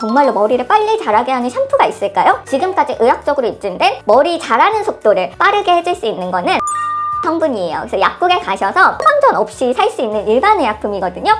정말로 머리를 빨리 자라게 하는 샴푸가 있을까요? 지금까지 의학적으로 입증된 머리 자라는 속도를 빠르게 해줄 수 있는 거는 성분이에요. 그래서 약국에 가셔서 처방전 없이 살 수 있는 일반 의약품이거든요.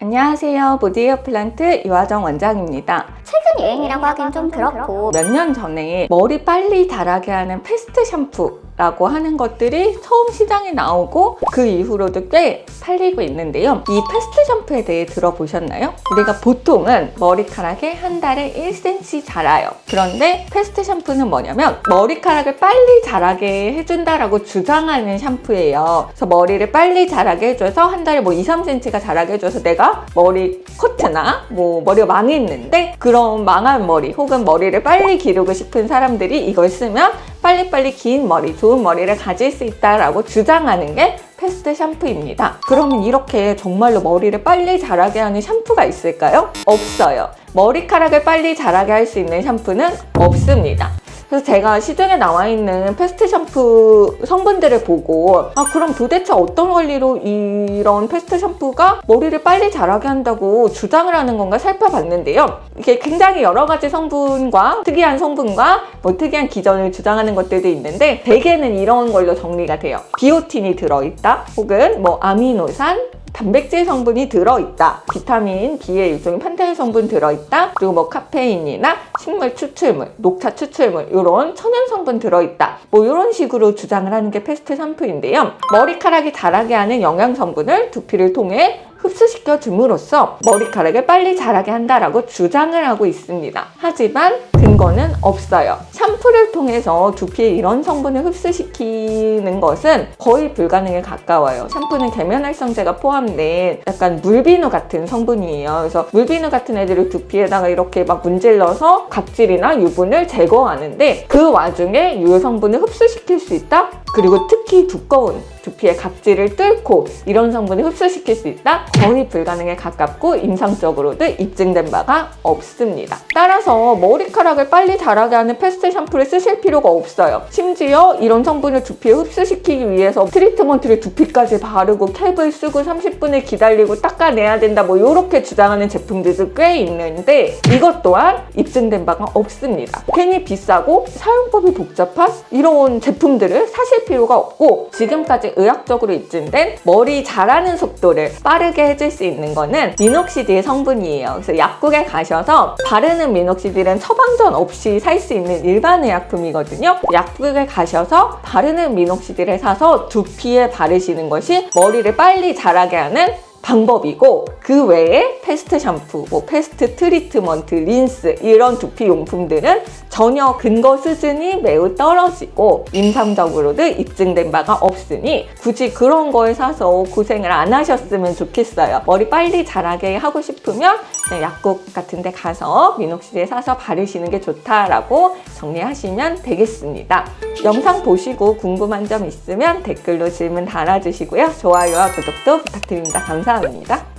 안녕하세요. 보디에어 플란트 이화정 원장입니다. 최근 유행이라고 하긴 좀 그렇고 몇 년 전에 머리 빨리 자라게 하는 패스트 샴푸 라고 하는 것들이 처음 시장에 나오고 그 이후로도 꽤 팔리고 있는데요. 이 패스트 샴푸에 대해 들어보셨나요? 우리가 보통은 머리카락이 한 달에 1cm 자라요. 그런데 패스트 샴푸는 뭐냐면 머리카락을 빨리 자라게 해준다라고 주장하는 샴푸예요. 그래서 머리를 빨리 자라게 해줘서 한 달에 뭐 2, 3cm가 자라게 해줘서 내가 머리 커트나 뭐 머리가 망했는데 그런 망한 머리 혹은 머리를 빨리 기르고 싶은 사람들이 이걸 쓰면 빨리빨리 긴 머리, 좋은 머리를 가질 수 있다라고 주장하는 게 패스트 샴푸입니다. 그러면 이렇게 정말로 머리를 빨리 자라게 하는 샴푸가 있을까요? 없어요. 머리카락을 빨리 자라게 할 수 있는 샴푸는 없습니다. 그래서 제가 시중에 나와 있는 패스트 샴푸 성분들을 보고 아 그럼 도대체 어떤 원리로 이런 패스트 샴푸가 머리를 빨리 자라게 한다고 주장을 하는 건가 살펴봤는데요. 이게 굉장히 여러 가지 성분과 특이한 성분과 뭐 특이한 기전을 주장하는 것들도 있는데 대개는 이런 걸로 정리가 돼요. 비오틴이 들어있다 혹은 뭐 아미노산 단백질 성분이 들어있다. 비타민 B의 일종의 판테놀 성분 들어있다. 그리고 뭐 카페인이나 식물 추출물, 녹차 추출물 이런 천연 성분 들어있다. 뭐 이런 식으로 주장을 하는 게 패스트 샴푸인데요. 머리카락이 자라게 하는 영양 성분을 두피를 통해 흡수시켜 줌으로써 머리카락을 빨리 자라게 한다라고 주장을 하고 있습니다. 하지만 근거는 없어요. 샴푸를 통해서 두피에 이런 성분을 흡수시키는 것은 거의 불가능에 가까워요. 샴푸는 계면활성제가 포함된 약간 물비누 같은 성분이에요. 그래서 물비누 같은 애들을 두피에다가 이렇게 막 문질러서 각질이나 유분을 제거하는데 그 와중에 유효 성분을 흡수시킬 수 있다? 그리고 특히 두꺼운 두피의 각질을 뚫고 이런 성분을 흡수시킬 수 있다? 거의 불가능에 가깝고 임상적으로도 입증된 바가 없습니다. 따라서 머리카락 을 빨리 자라게 하는 패스트 샴푸를 쓰실 필요가 없어요. 심지어 이런 성분을 두피에 흡수시키기 위해서 트리트먼트를 두피까지 바르고 캡을 쓰고 30분을 기다리고 닦아내야 된다 뭐 이렇게 주장하는 제품들도 꽤 있는데 이것 또한 입증된 바가 없습니다. 괜히 비싸고 사용법이 복잡한 이런 제품들을 사실 필요가 없고 지금까지 의학적으로 입증된 머리 자라는 속도를 빠르게 해줄 수 있는 거는 미녹시디의 성분이에요. 그래서 약국에 가셔서 바르는 미녹시딜은 처방 전 없이 살 수 있는 일반 의약품이거든요. 약국에 가셔서 바르는 미녹시딜을 사서 두피에 바르시는 것이 머리를 빨리 자라게 하는 방법이고 그 외에 패스트 샴푸, 뭐 패스트 트리트먼트, 린스 이런 두피 용품들은 전혀 근거 수준이 매우 떨어지고 임상적으로도 입증된 바가 없으니 굳이 그런 걸 사서 고생을 안 하셨으면 좋겠어요. 머리 빨리 자라게 하고 싶으면 약국 같은 데 가서 미녹시딜 사서 바르시는 게 좋다라고 정리하시면 되겠습니다. 영상 보시고 궁금한 점 있으면 댓글로 질문 달아주시고요. 좋아요와 구독도 부탁드립니다. 감사합니다.